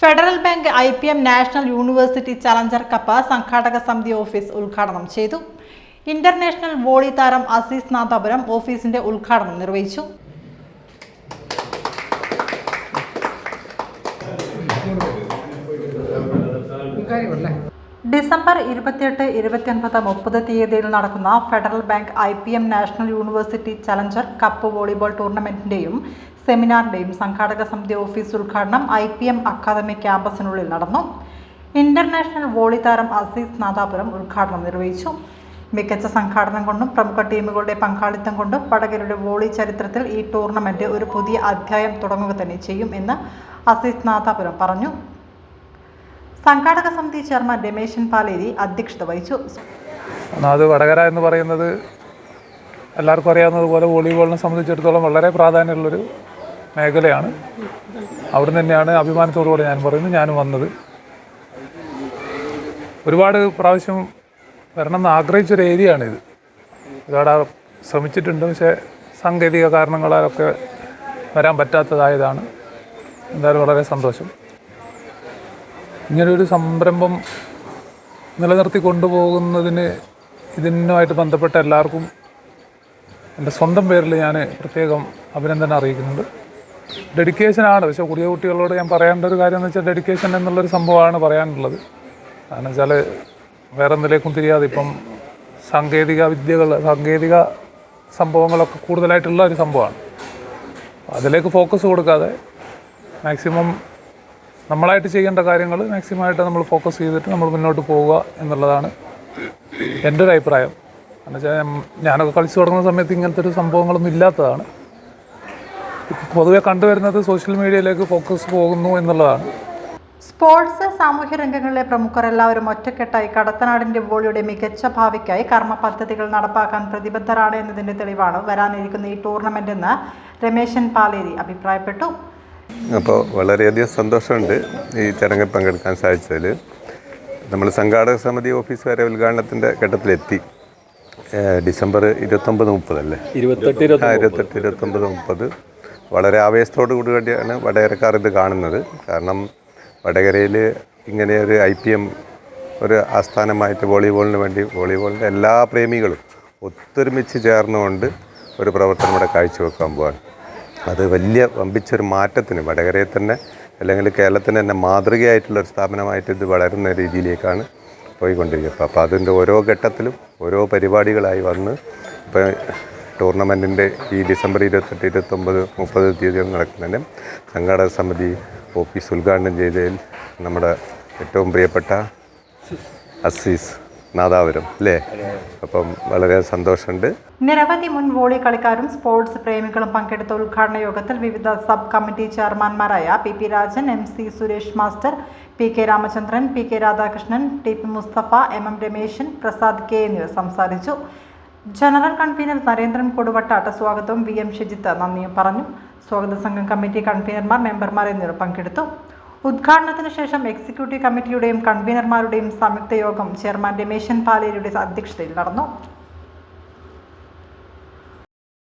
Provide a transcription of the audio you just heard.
Federal bank I P M national university challenger cup സംഘാടക സമിതി office ഉദ്ഘാടനം ചെയ്തു. ഇന്റർനാഷണൽ വോളി താരം അസീസ് നാഥാപുരം ഓഫീസിന്റെ ഉദ്ഘാടനം നിർവഹിച്ചു. ഡിസംബർ ഇരുപത്തിയെട്ട് ഇരുപത്തിയൊൻപത് മുപ്പത് തീയതിയിൽ നടക്കുന്ന federal bank I P M national university challenger cup volleyball ടൂർണമെന്റിന്റെയും സെമിനാറിന്റെയും സംഘാടക സമിതി ഓഫീസ് ഉദ്ഘാടനം ഐ പി എം അക്കാദമി ക്യാമ്പസിനുള്ളിൽ നടന്നു. ഇന്റർനാഷണൽ വോളി താരം അസീസ് നാദാപുരം ഉദ്ഘാടനം നിർവഹിച്ചു. മികച്ച സംഘാടനം കൊണ്ടും പ്രമുഖ ടീമുകളുടെ പങ്കാളിത്തം കൊണ്ടും വടകരയുടെ വോളി ചരിത്രത്തിൽ ഈ ടൂർണമെന്റ് ഒരു പുതിയ അധ്യായം തുടങ്ങുക തന്നെ ചെയ്യും എന്ന് അസീസ് നാദാപുരം പറഞ്ഞു. സംഘാടക സമിതി ചെയർമാൻ രമേശൻ പാലേരി അധ്യക്ഷത വഹിച്ചു. അത് വടകര എന്ന് പറയുന്നത് എല്ലാവർക്കും അറിയാവുന്നതുപോലെ വോളിബോളിനെ സംബന്ധിച്ചിടത്തോളം വളരെ പ്രാധാന്യമുള്ളൊരു മേഖലയാണ്. അവിടെ തന്നെയാണ് അഭിമാനത്തോടുകൂടെ ഞാൻ പറയുന്നത് ഞാനും വന്നത്. ഒരുപാട് പ്രാവശ്യം വരണം എന്ന് ആഗ്രഹിച്ചൊരു ഏരിയയാണിത്. ഒരുപാട് ശ്രമിച്ചിട്ടുണ്ട് പക്ഷേ സാങ്കേതിക കാരണങ്ങളാലൊക്കെ വരാൻ പറ്റാത്തതായതാണ്. എന്തായാലും വളരെ സന്തോഷം. ഇങ്ങനൊരു സംരംഭം നിലനിർത്തി കൊണ്ടുപോകുന്നതിന് ഇതിനുമായിട്ട് ബന്ധപ്പെട്ട എല്ലാവർക്കും എന്റെ സ്വന്തം പേരിൽ ഞാൻ പ്രത്യേകം അഭിനന്ദനം അറിയിക്കുന്നുണ്ട്. ഡെഡിക്കേഷനാണ് പക്ഷേ പുതിയ കുട്ടികളോട് ഞാൻ പറയേണ്ട ഒരു കാര്യം എന്ന് വെച്ചാൽ ഡെഡിക്കേഷൻ എന്നുള്ളൊരു സംഭവമാണ് പറയാനുള്ളത്. കാരണം വെച്ചാൽ വേറെ എന്തിലേക്കും തിരിയാതെ ഇപ്പം സാങ്കേതിക വിദ്യകൾ സാങ്കേതിക സംഭവങ്ങളൊക്കെ കൂടുതലായിട്ടുള്ള ഒരു സംഭവമാണ്. അതിലേക്ക് ഫോക്കസ് കൊടുക്കാതെ മാക്സിമം നമ്മളായിട്ട് ചെയ്യേണ്ട കാര്യങ്ങൾ മാക്സിമം ആയിട്ട് നമ്മൾ ഫോക്കസ് ചെയ്തിട്ട് നമ്മൾ മുന്നോട്ട് പോവുക എന്നുള്ളതാണ് എന്റെ ഒരു അഭിപ്രായം. എന്നുവെച്ചാൽ ഞാനൊക്കെ കളിച്ചു തുടങ്ങുന്ന സമയത്ത് ഇങ്ങനത്തെ ഒരു സംഭവങ്ങളൊന്നും ഇല്ലാത്തതാണ്. പൊതുവെ കണ്ടുവരുന്നത് സോഷ്യൽ മീഡിയയിലേക്ക് ഫോക്കസ് പോകുന്നു എന്നുള്ളതാണ്. സ്പോർട്സ് സാമൂഹ്യ രംഗങ്ങളിലെ പ്രമുഖർ എല്ലാവരും ഒറ്റക്കെട്ടായി കടത്തനാടിന്റെ വോളിയുടെ മികച്ച ഭാവിക്കായി കർമ്മ പദ്ധതികൾ നടപ്പാക്കാൻ പ്രതിബദ്ധരാണ് എന്നതിന്റെ തെളിവാണ് വരാനിരിക്കുന്ന ഈ ടൂർണമെന്റ് എന്ന് രമേശൻ പാലേരി അഭിപ്രായപ്പെട്ടു. അപ്പോൾ വളരെയധികം സന്തോഷമുണ്ട് ഈ ചടങ്ങിൽ പങ്കെടുക്കാൻ സാധിച്ചതിൽ. നമ്മൾ സംഘാടക സമിതി ഓഫീസ് വരെ ഉദ്ഘാടനത്തിന്റെ ഘട്ടത്തിലെത്തി. ഡിസംബർ ഇരുപത്തൊമ്പത് മുപ്പതല്ലേ? ഇരുപത്തെട്ട് ഇരുപത്തെട്ട് ഇരുപത്തൊമ്പത് മുപ്പത്. വളരെ ആവേശത്തോടു കൂടി വേണ്ടിയാണ് വടകരക്കാർ ഇത് കാണുന്നത്. കാരണം വടകരയിൽ ഇങ്ങനെ ഒരു ഐ പി എം ഒരു ആസ്ഥാനമായിട്ട് വോളിബോളിന് വേണ്ടി വോളിബോളിന്റെ എല്ലാ പ്രേമികളും ഒത്തൊരുമിച്ച് ചേർന്നുകൊണ്ട് ഒരു പ്രവർത്തനം ഇവിടെ കാഴ്ചവെക്കാൻ പോവാണ്. അത് വലിയ വമ്പിച്ചൊരു മാറ്റത്തിന് വടകരയെ തന്നെ അല്ലെങ്കിൽ കേരളത്തിന് തന്നെ മാതൃകയായിട്ടുള്ള ഒരു സ്ഥാപനമായിട്ട് ഇത് വളരുന്ന രീതിയിലേക്കാണ് പോയിക്കൊണ്ടിരിക്കുന്നത്. അപ്പോൾ അതിന്റെ ഓരോ ഘട്ടത്തിലും ഓരോ പരിപാടികളായി വന്ന് ഇപ്പോൾ ടൂർണമെന്റിന്റെ ഈ ഡിസംബർ ഇരുപത്തെട്ട് ഇരുപത്തൊമ്പത് മുപ്പത് തീയതികൾ നടക്കുന്നതിന് സംഘാടക സമിതി ഓഫീസ് ഉദ്ഘാടനം ചെയ്തതിൽ നമ്മുടെ ഏറ്റവും പ്രിയപ്പെട്ട അസീസ് നാദാപുരം അല്ലേ? അപ്പം വളരെ സന്തോഷമുണ്ട്. നിരവധി മുൻ വോളി കളിക്കാരും സ്പോർട്സ് പ്രേമികളും പങ്കെടുത്ത ഉദ്ഘാടന യോഗത്തിൽ വിവിധ sub committee ചെയർമാൻമാരായ P P Rajan M C Suresh master P K Ramachandran P K Radhakrishnan T P Mustafa M M Rameshan Prasad K എന്നിവർ സംസാരിച്ചു. ജനറൽ കൺവീനർ നരേന്ദ്രൻ കൊടുവട്ടാട്ട സ്വാഗതവും വി എം ഷിജിത്ത് നന്ദിയും പറഞ്ഞു. സ്വാഗത സംഘം കമ്മിറ്റി കൺവീനർമാർ മെമ്പർമാർ എന്നിവർ പങ്കെടുത്തു. ഉദ്ഘാടനത്തിന് ശേഷം എക്സിക്യൂട്ടീവ് കമ്മിറ്റിയുടെയും കൺവീനർമാരുടെയും സംയുക്ത യോഗം ചെയർമാൻ രമേശൻ പാലേരിയുടെ അധ്യക്ഷതയിൽ നടന്നു.